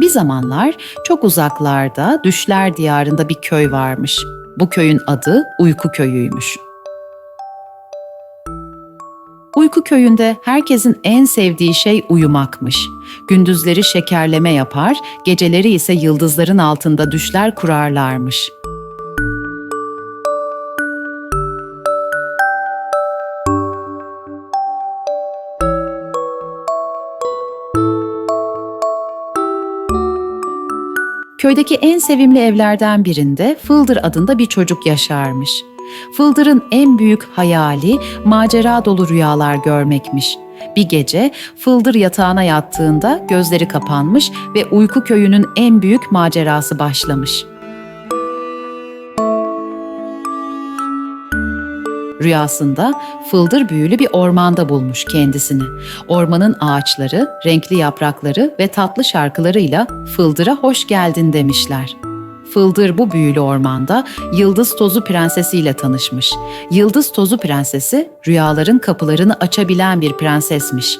Bir zamanlar çok uzaklarda Düşler diyarında bir köy varmış. Bu köyün adı Uyku Köyü'ymüş. Uyku köyünde herkesin en sevdiği şey uyumakmış. Gündüzleri şekerleme yapar, geceleri ise yıldızların altında düşler kurarlarmış. Köydeki en sevimli evlerden birinde Fıldır adında bir çocuk yaşarmış. Fıldır'ın en büyük hayali macera dolu rüyalar görmekmiş. Bir gece Fıldır yatağına yattığında gözleri kapanmış ve uyku köyünün en büyük macerası başlamış. Rüyasında fıldır büyülü bir ormanda bulmuş kendisini. Ormanın ağaçları, renkli yaprakları ve tatlı şarkılarıyla fıldıra hoş geldin demişler. Fıldır bu büyülü ormanda Yıldız Tozu Prensesi ile tanışmış. Yıldız Tozu Prensesi rüyaların kapılarını açabilen bir prensesmiş.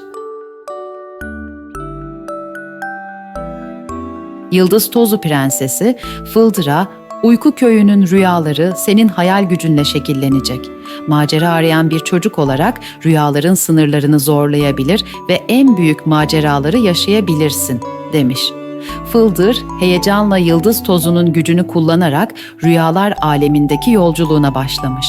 Yıldız Tozu Prensesi Fıldır'a uyku köyünün rüyaları senin hayal gücünle şekillenecek. Macera arayan bir çocuk olarak rüyaların sınırlarını zorlayabilir ve en büyük maceraları yaşayabilirsin demiş. Fıldır heyecanla yıldız tozunun gücünü kullanarak rüyalar alemindeki yolculuğuna başlamış.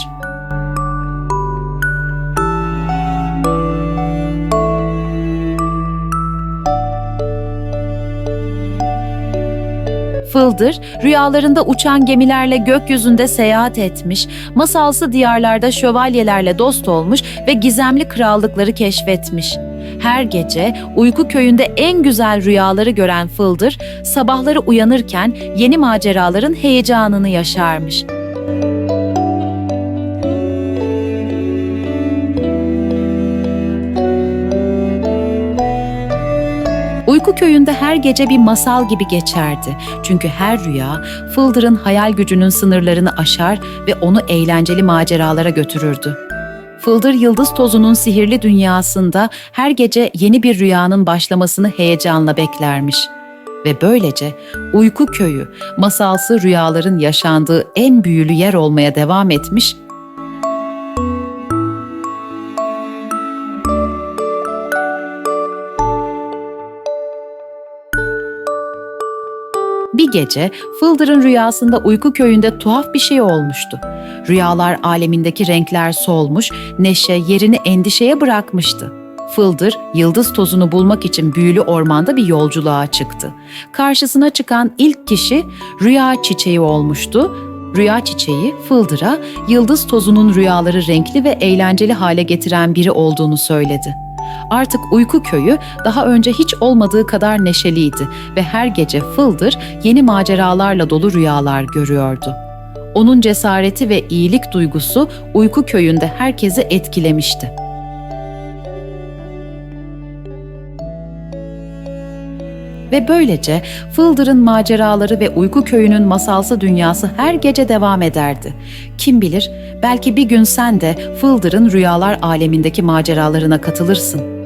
Fıldır, rüyalarında uçan gemilerle gökyüzünde seyahat etmiş, masalsı diyarlarda şövalyelerle dost olmuş ve gizemli krallıkları keşfetmiş. Her gece uyku köyünde en güzel rüyaları gören Fıldır, sabahları uyanırken yeni maceraların heyecanını yaşarmış. Uyku köyünde her gece bir masal gibi geçerdi. Çünkü her rüya Fıldır'ın hayal gücünün sınırlarını aşar ve onu eğlenceli maceralara götürürdü. Fıldır yıldız tozunun sihirli dünyasında her gece yeni bir rüyanın başlamasını heyecanla beklermiş. Ve böylece uyku köyü masalsı rüyaların yaşandığı en büyülü yer olmaya devam etmiş Bir gece Fıldır'ın rüyasında uyku köyünde tuhaf bir şey olmuştu. Rüyalar alemindeki renkler solmuş, neşe yerini endişeye bırakmıştı. Fıldır, yıldız tozunu bulmak için büyülü ormanda bir yolculuğa çıktı. Karşısına çıkan ilk kişi rüya çiçeği olmuştu. Rüya çiçeği Fıldır'a yıldız tozunun rüyaları renkli ve eğlenceli hale getiren biri olduğunu söyledi. Artık uyku köyü daha önce hiç olmadığı kadar neşeliydi ve her gece Fıldır yeni maceralarla dolu rüyalar görüyordu. Onun cesareti ve iyilik duygusu uyku köyünde herkesi etkilemişti. Ve böylece Fıldır'ın maceraları ve uyku köyünün masalsı dünyası her gece devam ederdi. Kim bilir belki bir gün sen de Fıldır'ın rüyalar alemindeki maceralarına katılırsın.